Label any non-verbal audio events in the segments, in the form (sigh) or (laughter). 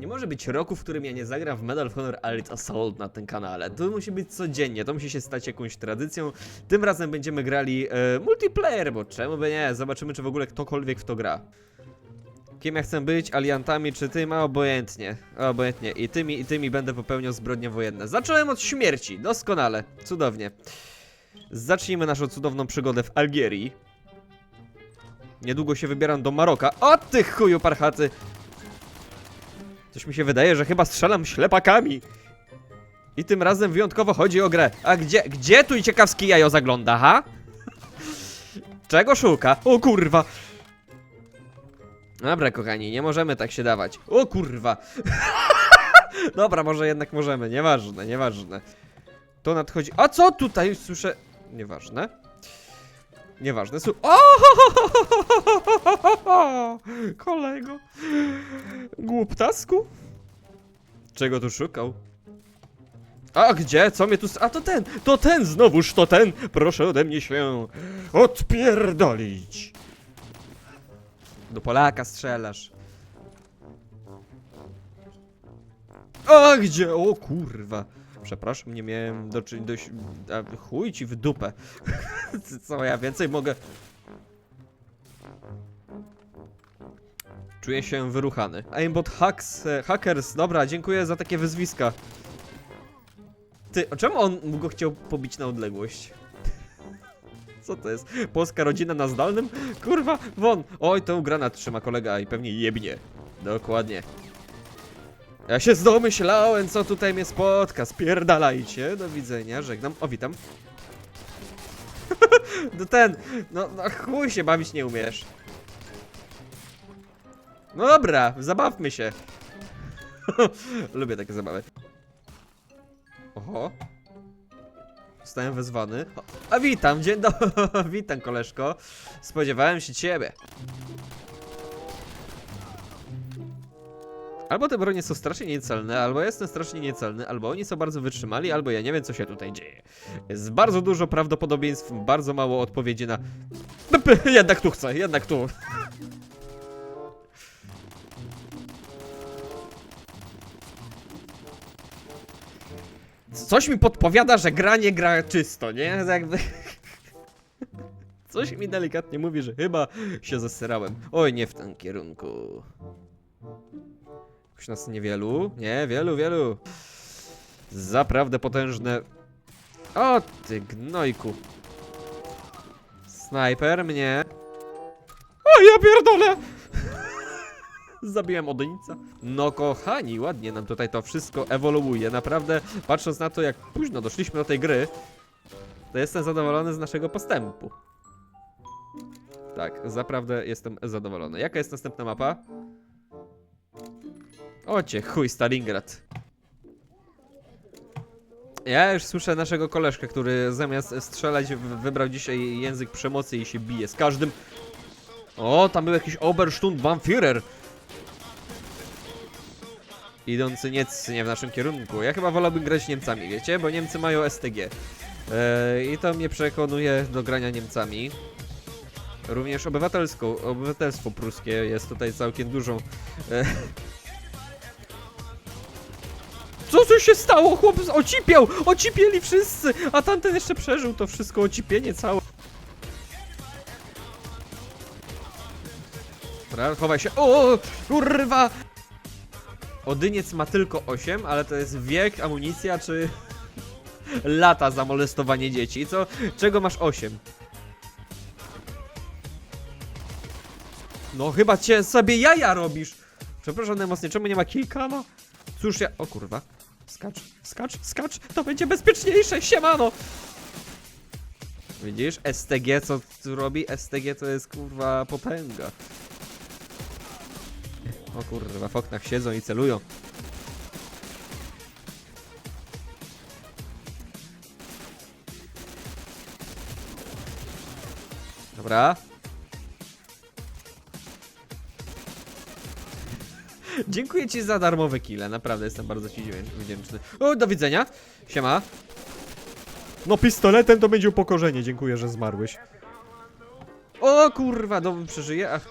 Nie może być roku, w którym ja nie zagram w Medal of Honor Elite Assault na tym kanale. To musi być codziennie, to musi się stać jakąś tradycją. Tym razem będziemy grali e, multiplayer, bo czemu by nie? Zobaczymy, czy w ogóle ktokolwiek w to gra. Kim ja chcę być? Aliantami czy tym? A obojętnie. Obojętnie. I tymi, i tymi będę popełniał zbrodnie wojenne. Zacząłem od śmierci. Doskonale. Cudownie. Zacznijmy naszą cudowną przygodę w Algierii. Niedługo się wybieram do Maroka. O ty chuju parchaty! Coś mi się wydaje, że chyba strzelam ślepakami. I tym razem wyjątkowo chodzi o grę. A gdzie, gdzie tu i ciekawski jajo zagląda, ha? (laughs) Czego szuka? O kurwa! Dobra, kochani, nie możemy tak się dawać. O kurwa! (laughs) Dobra, może jednak możemy, nieważne, nieważne. To nadchodzi. A co tutaj słyszę? Nieważne. Nieważne. Su o! Kolego. Głuptasku? Czego tu szukał? A gdzie? Co mnie tu... A to ten! To ten! Znowuż to ten! Proszę ode mnie się odpierdolić! Do Polaka strzelasz. A gdzie? O kurwa. Przepraszam, nie miałem do czyn... Do... A, chuj ci w dupę. (laughs) Co ja więcej mogę... Czuję się wyruchany. Aimbot hacks, e, hackers, dobra, dziękuję za takie wyzwiska. Ty, czemu on go chciał pobić na odległość? (laughs) Co to jest? Polska rodzina na zdalnym? Kurwa, won! Oj, to granat trzyma kolega i pewnie jebnie. Dokładnie. Ja się zdomyślałem, co tutaj mnie spotka. Spierdalajcie, do widzenia, żegnam. O, witam. (laughs) no ten, no, no chuj się bawić nie umiesz. No dobra, zabawmy się. (laughs) Lubię takie zabawy. Oho. Zostałem wezwany. A witam, dzień dobry. (laughs) witam, koleżko. Spodziewałem się ciebie. Albo te bronie są strasznie niecelne, albo ja jestem strasznie niecelny, albo oni są bardzo wytrzymali, albo ja nie wiem, co się tutaj dzieje. Jest bardzo dużo prawdopodobieństw, bardzo mało odpowiedzi na... (laughs) Jednak tu chcę, jednak tu. Coś mi podpowiada, że gra nie gra czysto, nie? Jakby... (laughs) Coś mi delikatnie mówi, że chyba się zesrałem. Oj, nie w tym kierunku. Jakoś nas niewielu? Nie, wielu, wielu. Zaprawdę potężne. O, ty gnojku. Snajper mnie. O, ja pierdolę! (laughs) Zabiłem Odyńca. No kochani, ładnie nam tutaj to wszystko ewoluuje. Naprawdę, patrząc na to, jak późno doszliśmy do tej gry, to jestem zadowolony z naszego postępu. Tak, zaprawdę jestem zadowolony. Jaka jest następna mapa? Ocie, chuj, Stalingrad. Ja już słyszę naszego koleżkę, który zamiast strzelać wybrał dzisiaj język przemocy i się bije z każdym. O, tam był jakiś Obersturmbannführer. Idący nie w naszym kierunku. Ja chyba wolałbym grać Niemcami, wiecie? Bo Niemcy mają STG. Eee, I to mnie przekonuje do grania Niemcami. Również obywatelską, obywatelstwo pruskie jest tutaj całkiem dużą. E... Co tu się stało? Chłop ocipiał! Ocipieli wszyscy! A tamten jeszcze przeżył to wszystko, ocipienie całe. Dobra, chowaj się. O, kurwa! Odyniec ma tylko 8, ale to jest wiek, amunicja czy (laughs) lata za molestowanie dzieci. Co? Czego masz 8? No chyba cię sobie jaja robisz. Przepraszam najmocniej, czemu nie ma kilka? No cóż ja... O kurwa. Skacz, skacz, skacz. To będzie bezpieczniejsze, siemano. Widzisz? STG co tu robi? STG to jest kurwa potęga. O kurwa, w oknach siedzą i celują. Dobra. Dziękuję ci za darmowe kile, naprawdę jestem bardzo ci wdzię- wdzięczny. O, do widzenia. Siema. No pistoletem to będzie upokorzenie, dziękuję, że zmarłeś. O kurwa, no przeżyję, ach.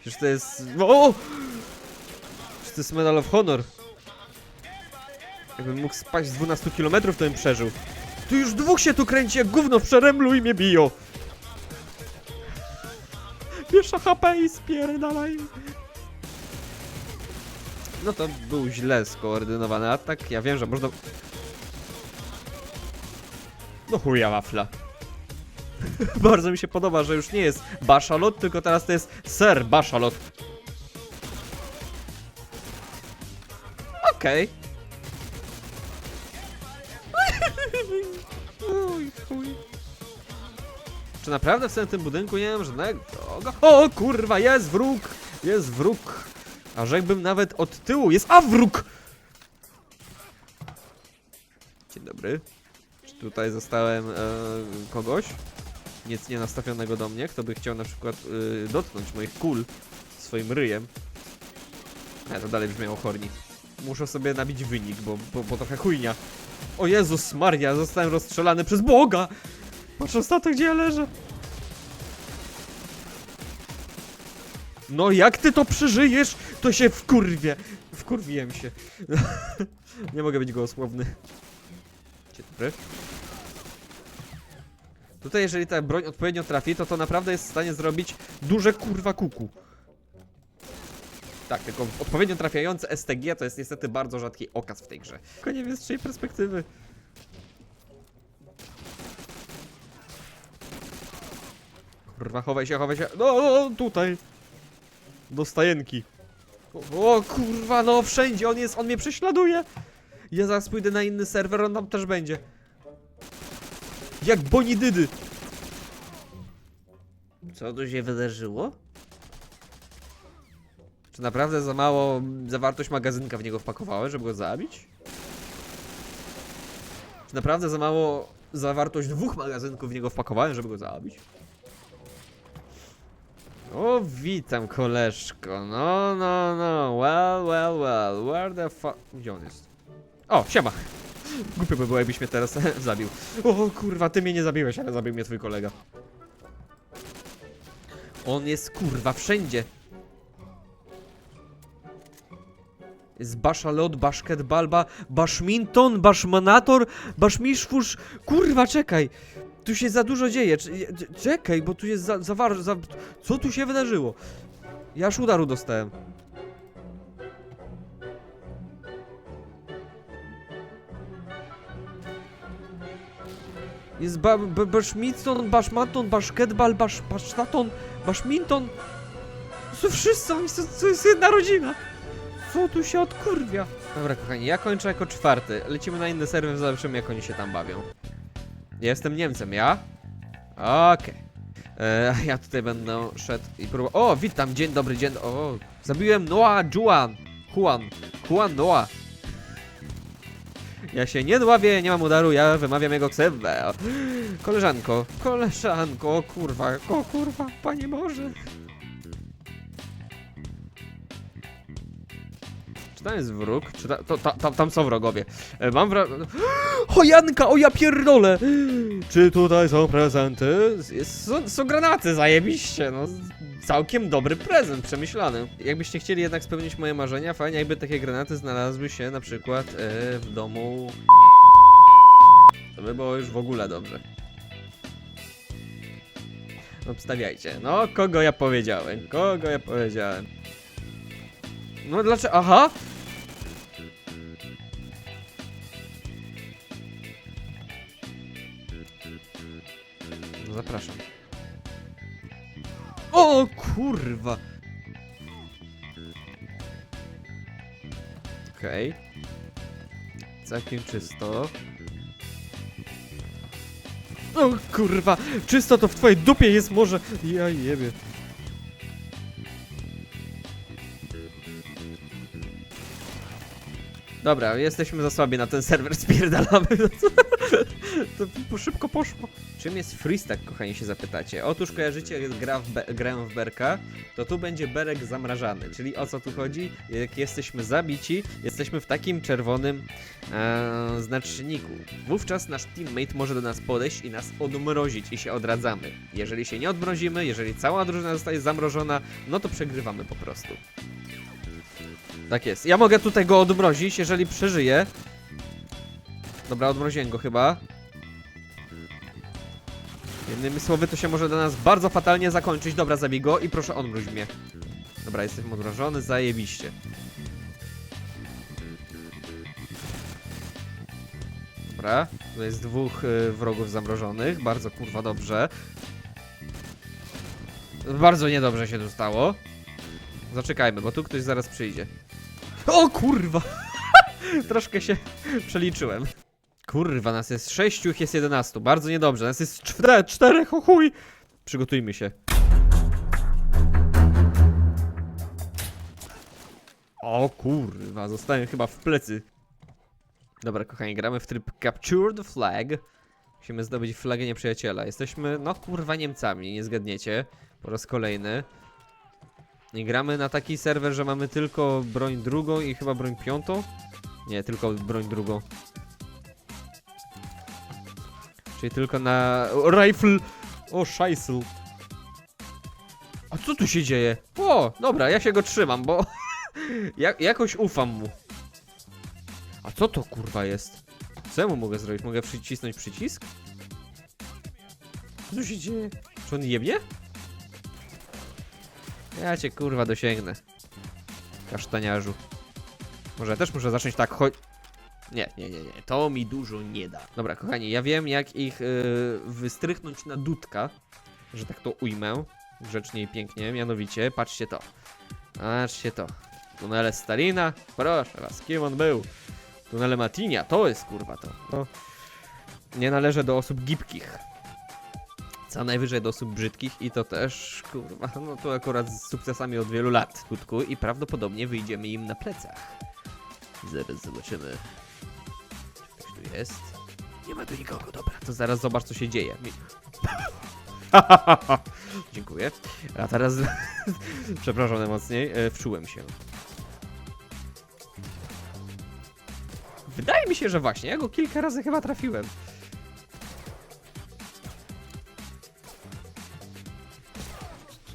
Przecież to jest... O! To jest Medal of Honor. Jakbym mógł spaść z 12 km, to bym przeżył. Tu już dwóch się tu kręci jak gówno w przeremlu i mnie biją. Pierwsza HP i spierdalaj. No to był źle skoordynowany atak. Ja wiem, że można... No chuja wafla. (laughs) Bardzo mi się podoba, że już nie jest Baszalot, tylko teraz to jest Ser Baszalot. Okej. (laughs) Chuj. Czy naprawdę w tym budynku nie mam żadnego? O kurwa, jest wróg! Jest wróg! A rzekłbym nawet od tyłu, jest a wróg! Dzień dobry. Czy tutaj zostałem e, kogoś? Nic nie nastawionego do mnie, kto by chciał na przykład e, dotknąć moich kul swoim ryjem. Ale to dalej brzmiało horni. Muszę sobie nabić wynik, bo, bo, bo trochę chujnia. O Jezus Maria, zostałem rozstrzelany przez Boga! Patrząc na to, gdzie ja leżę. No jak ty to przeżyjesz, to się wkurwie. Wkurwiłem się. (laughs) Nie mogę być gołosłowny. Dzień dobry. Tutaj jeżeli ta broń odpowiednio trafi, to to naprawdę jest w stanie zrobić duże kurwa kuku. Tak, tylko odpowiednio trafiające STG to jest niestety bardzo rzadki okaz w tej grze. Tylko nie wiem z czyjej perspektywy. Kurwa, chowaj się, chowaj się. No, no tutaj. Do stajenki. O, o kurwa, no wszędzie on jest, on mnie prześladuje. Ja zaraz pójdę na inny serwer, on tam też będzie. Jak bonidydy. Co tu się wydarzyło? Czy naprawdę za mało zawartość magazynka w niego wpakowałem, żeby go zabić? Czy naprawdę za mało zawartość dwóch magazynków w niego wpakowałem, żeby go zabić? O, witam koleżko. No, no, no. Well, well, well. Where the fuck... Gdzie on jest? O, siema. Głupio by było, jakbyś mnie teraz (laughs) zabił. O, kurwa, ty mnie nie zabiłeś, ale zabił mnie twój kolega. On jest, kurwa, wszędzie. Jest Baszalot, Baszket Balba, Baszminton, Baszmanator, Baszmiszfusz. Kurwa, czekaj. Tu się za dużo dzieje. Czekaj, bo tu jest za, za, za... Co tu się wydarzyło? Ja aż udaru dostałem. Jest ba, ba, Baszmiton, Baszmaton, Baszketbal, Basz, Baszminton. To wszyscy, oni są, to jest jedna rodzina. Co tu się odkurwia? Dobra, kochani, ja kończę jako czwarty. Lecimy na inny serwer, zobaczymy jak oni się tam bawią. Ja jestem Niemcem, ja? Okej. E, Ja tutaj będę szedł i próbował. O, witam, dzień dobry, dzień. O, zabiłem Noah Juan. Juan. Juan Noah. Ja się nie dławię, nie mam udaru, ja wymawiam jego ksywę. Koleżanko, koleżanko, kurwa, o kurwa, panie Boże. Czy tam jest wróg? Czy ta, to, ta, tam, tam są wrogowie. E, Mam wra... (gasps) O Janka, o ja pierdolę! (gasps) Czy tutaj są prezenty? Są, są granaty, zajebiście, no. Całkiem dobry prezent, przemyślany. Jakbyście chcieli jednak spełnić moje marzenia, fajnie jakby takie granaty znalazły się na przykład e, w domu... To by było już w ogóle dobrze. Obstawiajcie. No, kogo ja powiedziałem? Kogo ja powiedziałem? No dlaczego? Aha! O kurwa! Okej. Całkiem czysto. O kurwa! Czysto to w twojej dupie jest może! Ja jebie. Dobra, jesteśmy za słabi na ten serwer, spierdalamy. (laughs) to szybko poszło. Czym jest freestack, kochani, się zapytacie? Otóż kojarzycie gra w be- grę w berka, to tu będzie berek zamrażany. Czyli o co tu chodzi? Jak jesteśmy zabici, jesteśmy w takim czerwonym e, znaczniku. Wówczas nasz teammate może do nas podejść i nas odmrozić i się odradzamy. Jeżeli się nie odmrozimy, jeżeli cała drużyna zostaje zamrożona, no to przegrywamy po prostu. Tak jest. Ja mogę tutaj go odmrozić, jeżeli przeżyje. Dobra, odmroziłem go chyba. Jednymi słowy, to się może dla nas bardzo fatalnie zakończyć. Dobra, zabij go i proszę odmróź mnie. Dobra, jestem odmrożony, zajebiście. Dobra, tu jest dwóch y, wrogów zamrożonych, bardzo kurwa dobrze. Bardzo niedobrze się tu stało. Zaczekajmy, bo tu ktoś zaraz przyjdzie. O kurwa! (laughs) Troszkę się przeliczyłem. Kurwa, nas jest sześciu, jest 11. Bardzo niedobrze. Nas jest czwarte, czterech, chuj! Przygotujmy się. O kurwa, zostałem chyba w plecy. Dobra, kochani, gramy w tryb Capture the Flag. Musimy zdobyć flagę nieprzyjaciela. Jesteśmy, no kurwa, Niemcami, nie zgadniecie. Po raz kolejny. I gramy na taki serwer, że mamy tylko broń drugą i chyba broń piątą. Nie, tylko broń drugą. Czyli tylko na... Rifle! O, szajsl. A co tu się dzieje? O, dobra, ja się go trzymam, bo... (laughs) ja, jakoś ufam mu. A co to kurwa jest? Co ja mu mogę zrobić? Mogę przycisnąć przycisk? Co tu się dzieje? Czy on jebnie? Ja cię kurwa dosięgnę. Kasztaniarzu. Może ja też muszę zacząć tak chodź. Nie, nie, nie, nie. To mi dużo nie da. Dobra, kochani, ja wiem jak ich yy, wystrychnąć na dudka, że tak to ujmę. Grzecznie i pięknie, mianowicie, patrzcie to. Patrzcie to. Tunele Stalina, proszę was, kim on był? Tunele Matinia, to jest kurwa to. to. Nie należy do osób gibkich. Co najwyżej do osób brzydkich i to też, kurwa, no to akurat z sukcesami od wielu lat, kutku, i prawdopodobnie wyjdziemy im na plecach. Zaraz zobaczymy. Tu jest? Nie ma tu nikogo, dobra. To zaraz zobacz, co się dzieje. (laughs) Dziękuję. A teraz, (laughs) przepraszam najmocniej, e, wczułem się. Wydaje mi się, że właśnie, ja go kilka razy chyba trafiłem.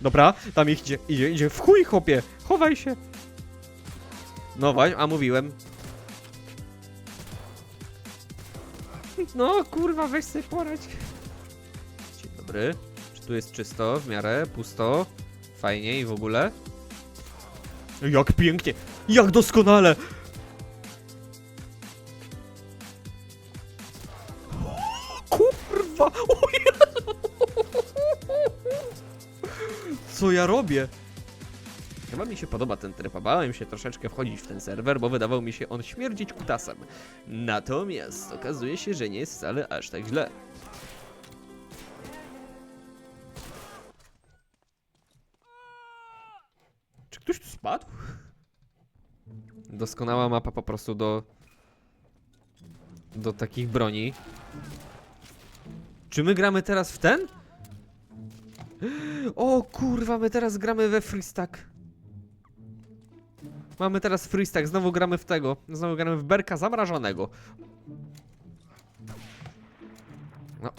Dobra, tam ich idzie, idzie, idzie. W chuj, chłopie! Chowaj się! No właśnie, a mówiłem. No, kurwa, weź sobie poradź. Dzień dobry. Czy tu jest czysto, w miarę, pusto? Fajnie i w ogóle? Jak pięknie! Jak doskonale! Kurwa! O Jezu! Co ja robię? Chyba mi się podoba ten tryb, bałem się troszeczkę wchodzić w ten serwer, bo wydawał mi się on śmierdzić kutasem. Natomiast okazuje się, że nie jest wcale aż tak źle. Czy ktoś tu spadł? Doskonała mapa po prostu do... do takich broni. Czy my gramy teraz w ten? (gasps) O kurwa, my teraz gramy we freestack. Mamy teraz freestack, znowu gramy w tego. Znowu gramy w berka zamrażonego. No.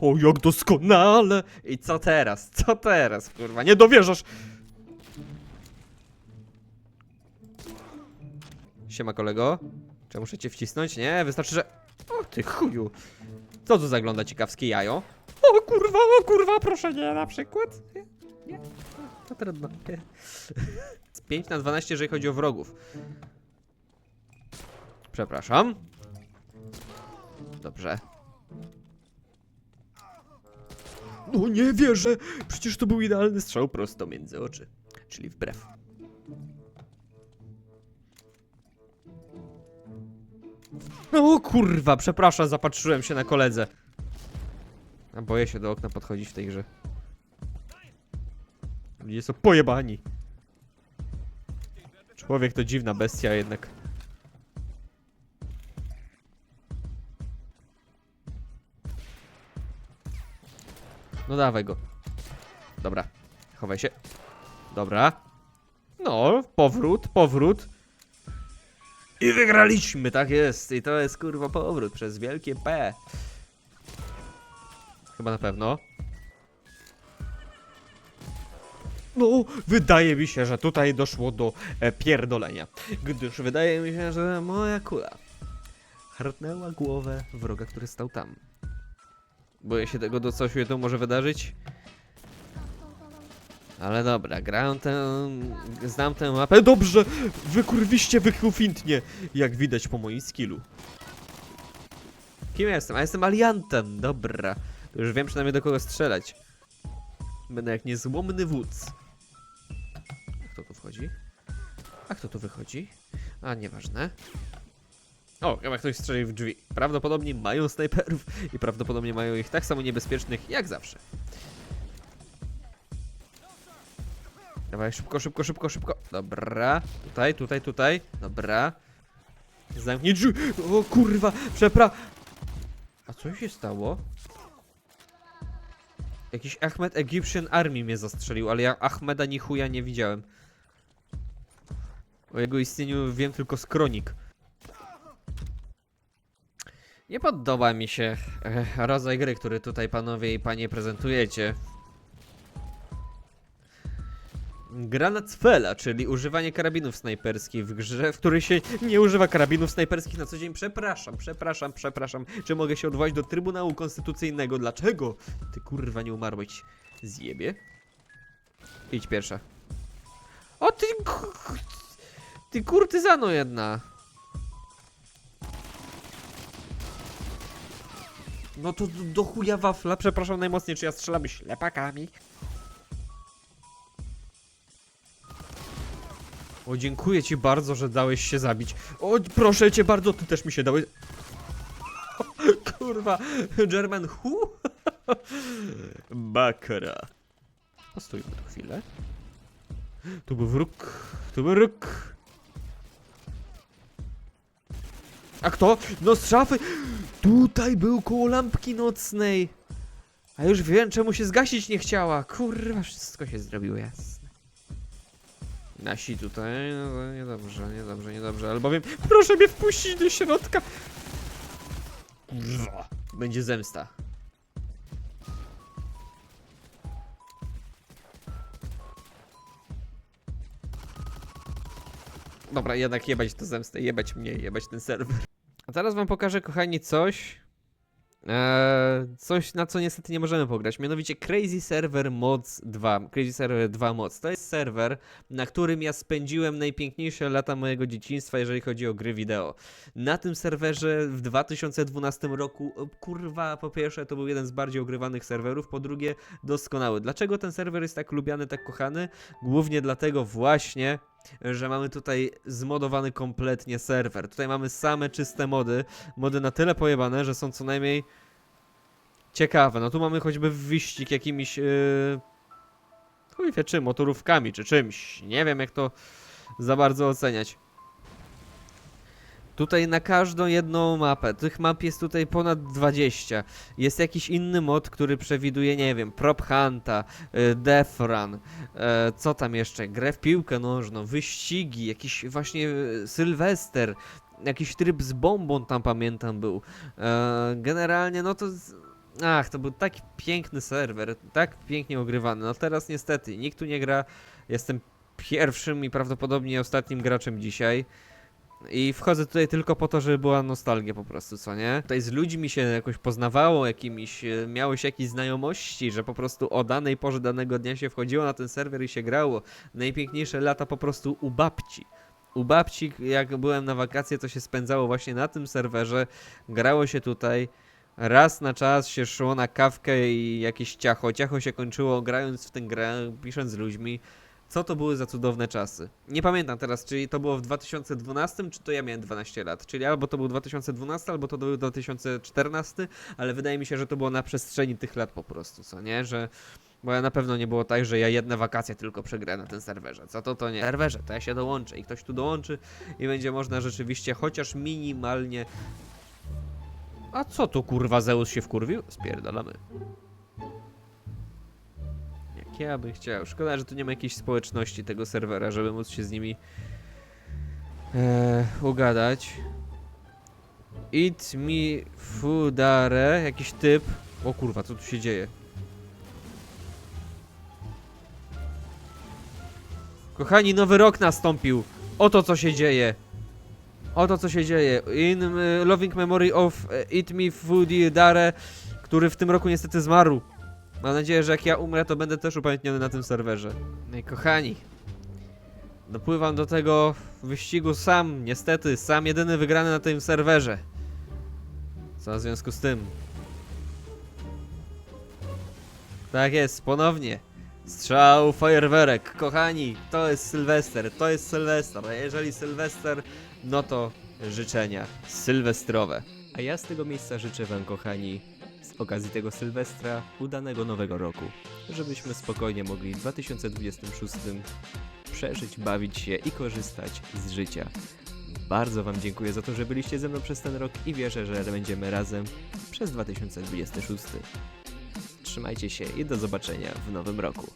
O, jak doskonale! I co teraz? Co teraz, kurwa? Nie dowierzasz! Siema, kolego. Czy ja muszę cię wcisnąć? Nie, wystarczy, że... O, ty chuju. Co tu zagląda ciekawskie jajo? O kurwa, o kurwa, proszę nie, na przykład. Nie, nie, to trudno. Nie. Z 5 na 12, jeżeli chodzi o wrogów. Przepraszam. Dobrze. No nie wierzę! Przecież to był idealny strzał prosto między oczy. Czyli wbrew. O kurwa, przepraszam, zapatrzyłem się na koledze. A boję się do okna podchodzić w tej grze. Ludzie są pojebani. Człowiek to dziwna bestia jednak. No dawaj go. Dobra. Chowaj się. Dobra. No, powrót, powrót. I wygraliśmy, tak jest. I to jest kurwa powrót przez wielkie P. Chyba na pewno. No, wydaje mi się, że tutaj doszło do e, pierdolenia. Gdyż wydaje mi się, że moja kula hartnęła głowę wroga, który stał tam. Boję się tego, do co się to może wydarzyć. Ale dobra, grałem tę... znam tę mapę. Dobrze! Wykurwiście wychufintnie! Jak widać po moim skillu. Kim jestem? A jestem aliantem, dobra. Już wiem przynajmniej do kogo strzelać. Będę jak niezłomny wódz. Wchodzi? A kto tu wychodzi? A, nieważne. O, chyba ktoś strzelił w drzwi. Prawdopodobnie mają snajperów i prawdopodobnie mają ich tak samo niebezpiecznych jak zawsze. Dawaj, szybko, szybko, szybko, szybko. Dobra. Tutaj, tutaj, tutaj. Dobra. Zamknij drzwi. O kurwa, przepra... A co się stało? Jakiś Ahmed Egyptian Army mnie zastrzelił, ale ja Ahmeda ni chuja nie widziałem. O jego istnieniu wiem tylko z kronik. Nie podoba mi się e, rodzaj gry, który tutaj panowie i panie prezentujecie. Gra na czyli używanie karabinów snajperskich w grze, w której się nie używa karabinów snajperskich na co dzień. Przepraszam, przepraszam, przepraszam. Czy mogę się odwołać do Trybunału Konstytucyjnego? Dlaczego? Ty kurwa nie umarłeś. Zjebie. Idź pierwsza. O ty... Ty kurtyzano jedna. No to do, do chuja wafla, przepraszam najmocniej, czy ja strzelam ślepakami? O, dziękuję ci bardzo, że dałeś się zabić. O, proszę cię bardzo, ty też mi się dałeś... (laughs) Kurwa, German who? Bakra. Postójmy tu chwilę. Tu był wróg, tu był wróg. A kto? No z szafy! Tutaj był koło lampki nocnej. A już wiem, czemu się zgasić nie chciała. Kurwa, wszystko się zrobiło jasne. Nasi tutaj, no to niedobrze, niedobrze, niedobrze, albowiem proszę mnie wpuścić do środka. Bwa. Będzie zemsta. Dobra, jednak jebać tę zemstę, jebać mnie, jebać ten serwer. A teraz wam pokażę, kochani, coś, Eee, coś na co niestety nie możemy pograć, mianowicie Crazy Server Mods 2. Crazy Server 2 Mods to jest serwer, na którym ja spędziłem najpiękniejsze lata mojego dzieciństwa, jeżeli chodzi o gry wideo. Na tym serwerze w 2012 roku, kurwa, po pierwsze to był jeden z bardziej ogrywanych serwerów, po drugie doskonały. Dlaczego ten serwer jest tak lubiany, tak kochany? Głównie dlatego właśnie, że mamy tutaj zmodowany kompletnie serwer. Tutaj mamy same czyste mody, mody na tyle pojebane, że są co najmniej ciekawe. No tu mamy choćby wyścig jakimiś yy... chuj wie czym, motorówkami czy czymś. Nie wiem jak to za bardzo oceniać. Tutaj na każdą jedną mapę, tych map jest tutaj ponad 20. Jest jakiś inny mod, który przewiduje, nie wiem, prop hunta, y, death run, e, co tam jeszcze, grę w piłkę nożną, wyścigi, jakiś właśnie y, sylwester, jakiś tryb z bombą tam pamiętam był. E, generalnie no to... Ach, to był taki piękny serwer, tak pięknie ogrywany. No teraz niestety nikt tu nie gra. Jestem pierwszym i prawdopodobnie ostatnim graczem dzisiaj. I wchodzę tutaj tylko po to, żeby była nostalgia po prostu, co nie? Tutaj z ludźmi się jakoś poznawało, jakimiś, e, miałeś jakieś znajomości, że po prostu o danej porze danego dnia się wchodziło na ten serwer i się grało. Najpiękniejsze lata po prostu u babci. U babci, jak byłem na wakacje, to się spędzało właśnie na tym serwerze. Grało się tutaj. Raz na czas się szło na kawkę i jakieś ciacho. Ciacho się kończyło grając w tę grę, pisząc z ludźmi. Co to były za cudowne czasy? Nie pamiętam teraz, czy to było w 2012, czy to ja miałem 12 lat. Czyli albo to był 2012, albo to był 2014, ale wydaje mi się, że to było na przestrzeni tych lat po prostu, co nie? Że. Bo ja na pewno nie było tak, że ja jedne wakacje tylko przegrałem na tym serwerze. Co to to nie? Serwerze, to ja się dołączę i ktoś tu dołączy i będzie można rzeczywiście chociaż minimalnie. A co tu kurwa Zeus się wkurwił? Spierdalamy. Ja bym chciał. Szkoda, że tu nie ma jakiejś społeczności tego serwera, żeby móc się z nimi e, ugadać. It mi fudare, jakiś typ. O kurwa, co tu się dzieje? Kochani, nowy rok nastąpił. Oto co się dzieje. Oto co się dzieje. In y, loving memory of y, Eat Me Foodie Dare, który w tym roku niestety zmarł. Mam nadzieję, że jak ja umrę, to będę też upamiętniony na tym serwerze. No i kochani, dopływam do tego wyścigu sam, niestety, sam jedyny wygrany na tym serwerze. Co w związku z tym? Tak jest, ponownie. Strzał, fajerwerek. Kochani, to jest Sylwester, to jest Sylwester. A jeżeli Sylwester, no to życzenia sylwestrowe. A ja z tego miejsca życzę Wam, kochani, z okazji tego Sylwestra, udanego nowego roku. Żebyśmy spokojnie mogli w 2026 przeżyć, bawić się i korzystać z życia. Bardzo Wam dziękuję za to, że byliście ze mną przez ten rok i wierzę, że będziemy razem przez 2026. Trzymajcie się i do zobaczenia w nowym roku.